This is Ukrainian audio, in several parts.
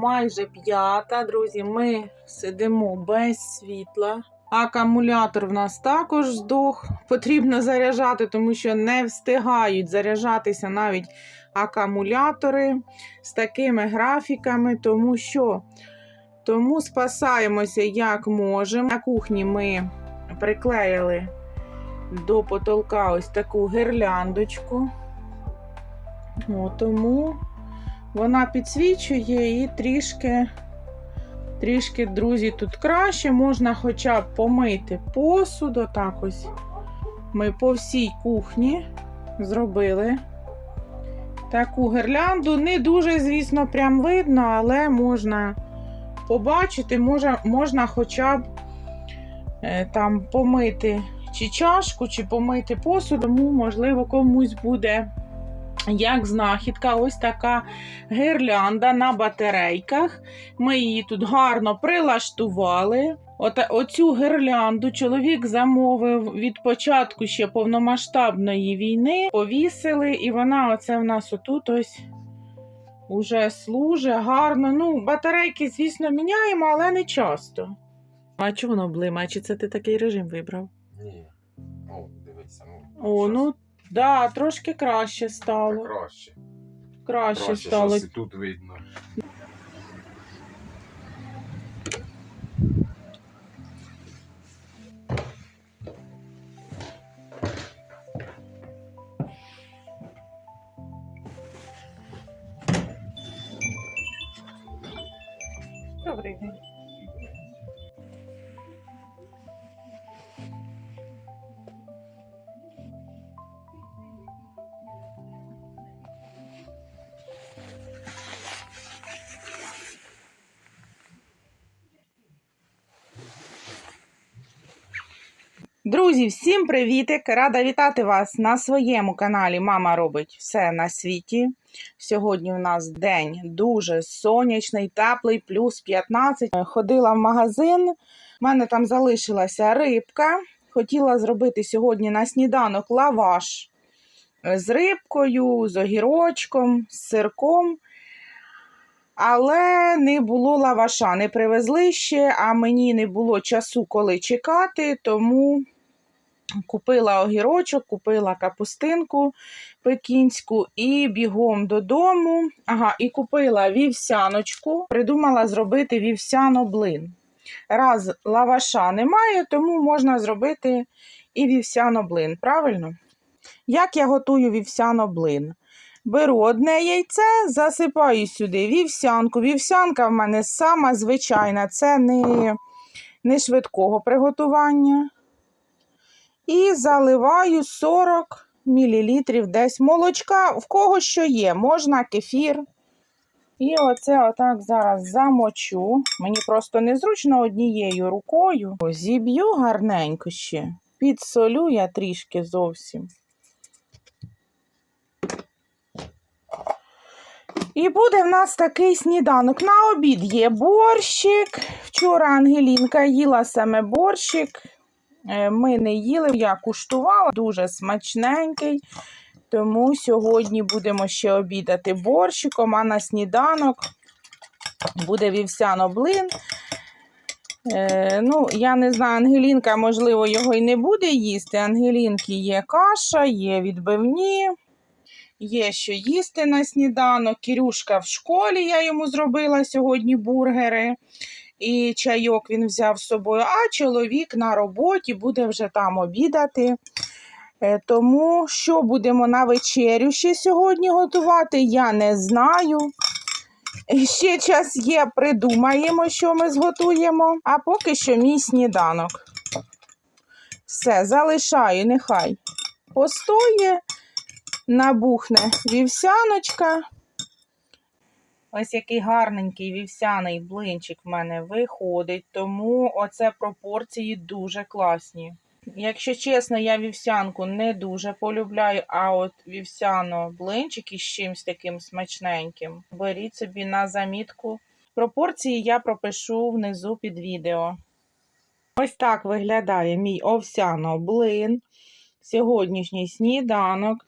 Майже п'ята, друзі, ми сидимо без світла. Акумулятор в нас також здох. Потрібно заряджати, тому що не встигають заряджатися навіть акумулятори з такими графіками, тому що тому спасаємося як можемо. На кухні ми приклеїли до потолка ось таку гірляндочку. О, тому вона підсвічує і трішки, трішки, друзі, тут краще. Можна хоча б помити посуд. Отак ось. Ми по всій кухні зробили таку гірлянду. Не дуже, звісно, прям видно, але можна побачити, може, можна хоча б е, там помити чи чашку, чи помити посуд, тому, можливо, комусь буде як знахідка, ось така гірлянда на батарейках. Ми її тут гарно прилаштували. От, оцю гірлянду чоловік замовив від початку ще повномасштабної війни. Повісили, і вона оце в нас отут ось уже служить гарно. Ну, батарейки, звісно, міняємо, але не часто. А чого воно блимає? Чи це ти такий режим вибрав? Ні. О, дивися, ну. О, ну да, трошки краще стало. краще. Краще, Краще, стало. щас і тут видно. Добрий день. Друзі, всім привітик! Рада вітати вас на своєму каналі Мама робить все на світі. Сьогодні у нас день дуже сонячний, теплий, плюс 15. Ходила в магазин, в мене там залишилася рибка. Хотіла зробити сьогодні на сніданок лаваш з рибкою, з огірочком, з сирком. Але не було лаваша, не привезли ще, а мені не було часу, коли чекати, тому купила огірочок, купила капустинку пекінську і бігом додому. Ага, і купила вівсяночку. Придумала зробити вівсяно-блин. Раз лаваша немає, тому можна зробити і вівсяно-блин, правильно? Як я готую вівсяно-блин? Беру одне яйце, засипаю сюди вівсянку. Вівсянка в мене сама звичайна, це не, не швидкого приготування. І заливаю 40 мл десь молочка, в кого що є, можна кефір. І оце отак зараз замочу. Мені просто незручно однією рукою. Зіб'ю гарненько ще. Підсолю я трішки зовсім. І буде в нас такий сніданок. На обід є борщик. Вчора Ангелінка їла саме борщик. Е, Ми не їли, я куштувала, дуже смачненький. Тому сьогодні будемо ще обідати борщиком, а на сніданок буде вівсяно-блин. Е, ну, я не знаю, Ангелінка, можливо, його і не буде їсти. Ангелінки є каша, є відбивні, є що їсти на сніданок. Кірюшка в школі я йому зробила сьогодні бургери. І чайок він взяв з собою, а чоловік на роботі буде вже там обідати. Е, Тому що будемо на вечерю ще сьогодні готувати, я не знаю. Ще час є, придумаємо, що ми зготуємо, а поки що мій сніданок. Все, залишаю, нехай постоє, набухне вівсяночка. Ось який гарненький вівсяний блинчик в мене виходить, тому оце пропорції дуже класні. Якщо чесно, я вівсянку не дуже полюбляю, а от вівсяно блинчик із чимось таким смачненьким. Беріть собі на замітку. Пропорції я пропишу внизу під відео. Ось так виглядає мій овсяно блин. Сьогоднішній сніданок.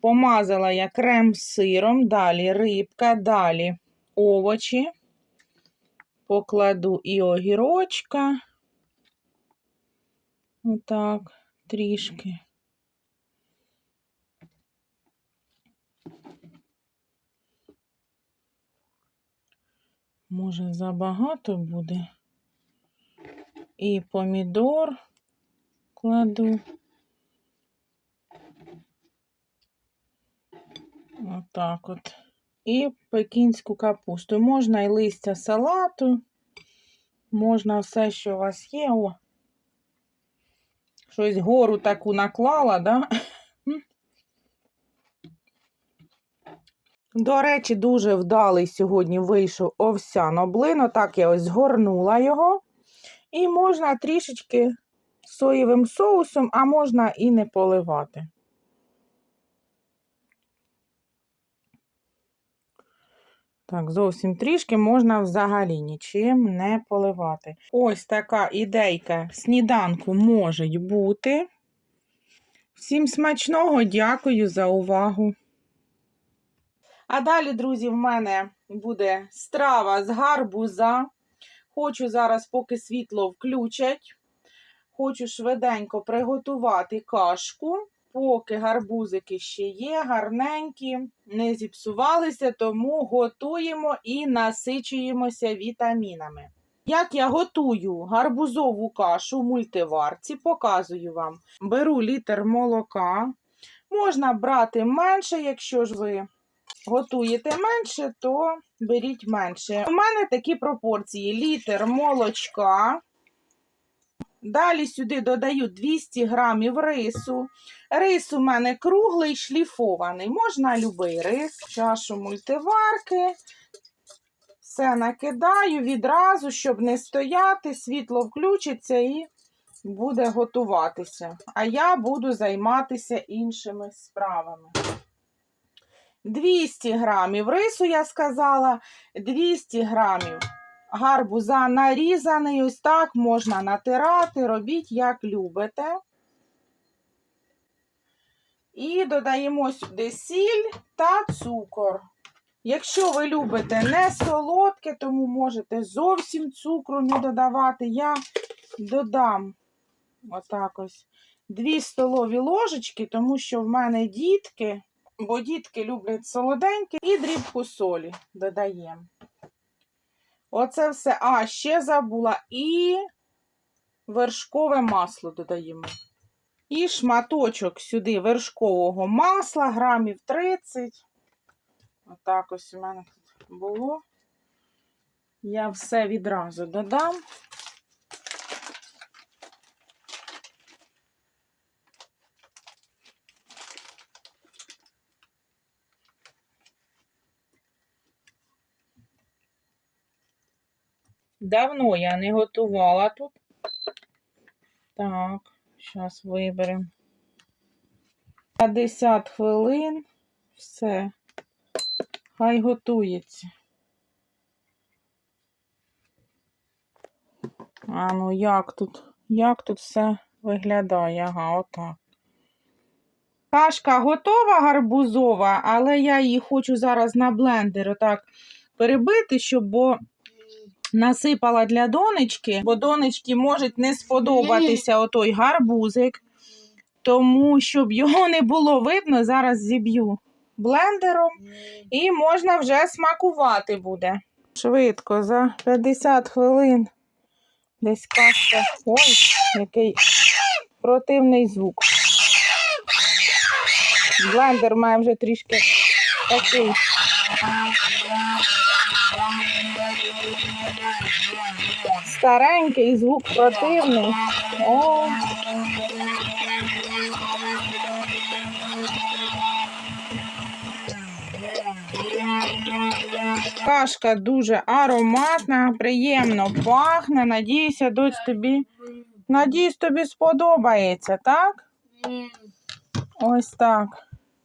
Помазала я крем з сиром, далі рибка, далі овочі. покладу і огірочка. Отак, трішки. Може, забагато буде. І помідор кладу. Отак от. І пекінську капусту. Можна і листя салату, можна все, що у вас є. О, щось гору таку наклала, да? До речі, дуже вдалий сьогодні вийшов овсяно-блин. Отак я ось згорнула його. І можна трішечки соєвим соусом, а можна і не поливати. Так, зовсім трішки можна взагалі нічим не поливати. Ось така ідейка сніданку може бути. Всім смачного, дякую за увагу. А далі, друзі, в мене буде страва з гарбуза. Хочу зараз, поки світло включать, хочу швиденько приготувати кашку, поки гарбузики ще є, гарненькі, не зіпсувалися, тому готуємо і насичуємося вітамінами. Як я готую гарбузову кашу в мультиварці, показую вам. Беру літр молока. Можна брати менше, якщо ж ви готуєте менше, то беріть менше. У мене такі пропорції: літр молочка. Далі сюди додаю 200 грамів рису. Рис у мене круглий, шліфований. Можна любий рис, чашу мультиварки. Все накидаю відразу, щоб не стояти, світло включиться і буде готуватися. А я буду займатися іншими справами. 200 грамів рису, я сказала, 200 грамів гарбуза нарізаний. Ось так можна натирати, робіть, як любите. І додаємо сюди сіль та цукор. Якщо ви любите не солодке, тому можете зовсім цукру не додавати. Я додам отак ось 2 столові ложечки, тому що в мене дітки бо дітки люблять солоденьке, і дрібку солі додаємо. Оце все. А, ще забула. І вершкове масло додаємо. І шматочок сюди вершкового масла, грамів 30. Отак ось у мене тут було. Я все відразу додам. Давно я не готувала тут. Так, зараз виберемо. 50 хвилин. Все. Хай готується. А ну як тут? Як тут все виглядає? Ага, отак. Кашка готова гарбузова, але я її хочу зараз на блендер отак перебити, щоб бо насипала для донечки, бо донечки можуть не сподобатися отой гарбузик. Тому, щоб його не було видно, зараз зіб'ю блендером і можна вже смакувати буде. Швидко, за 50 хвилин. Десь кашка. Ой, який противний звук. Блендер має вже трішки такий. Старенький звук противний. О. Кашка дуже ароматна, приємно пахне. Надіюся, доць тобі. Надіюсь, тобі сподобається, так? Ось так.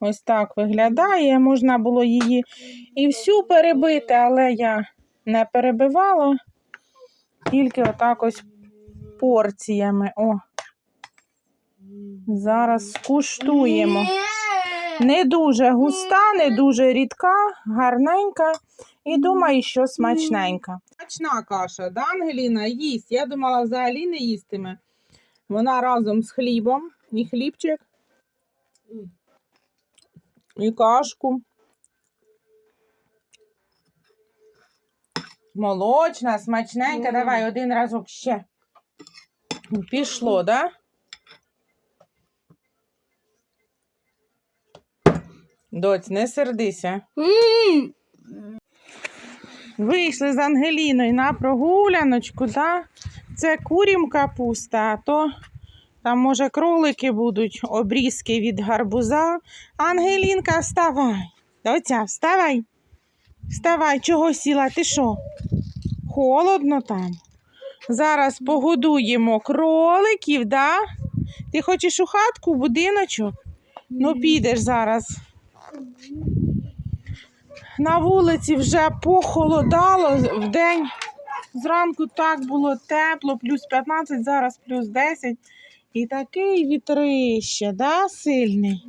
Ось так виглядає. Можна було її і всю перебити, але я не перебивала. Тільки отак ось порціями. О. Зараз скуштуємо. Не дуже густа, не дуже рідка, гарненька. І думаю, що смачненька. Смачна каша, да, Ангеліна? Їсть. Я думала, взагалі не їстиме. Вона разом з хлібом, і хлібчик, і кашку. Молочна, смачненька. Мгм. Давай один разок ще. Пішло, да? Доць, не сердися. М. Вийшли з Ангеліною на прогуляночку, да? Це курім капуста, а то там, може, кролики будуть, обрізки від гарбуза. Ангелінка, вставай. Доця, вставай. Вставай, чого сіла? Ти що? Холодно там. Зараз погодуємо кроликів, да? Ти хочеш у хатку, будиночок? Ну, підеш зараз. На вулиці вже похолодало в день. Зранку так було тепло, плюс 15, зараз плюс 10. І такий вітрище, да, сильний.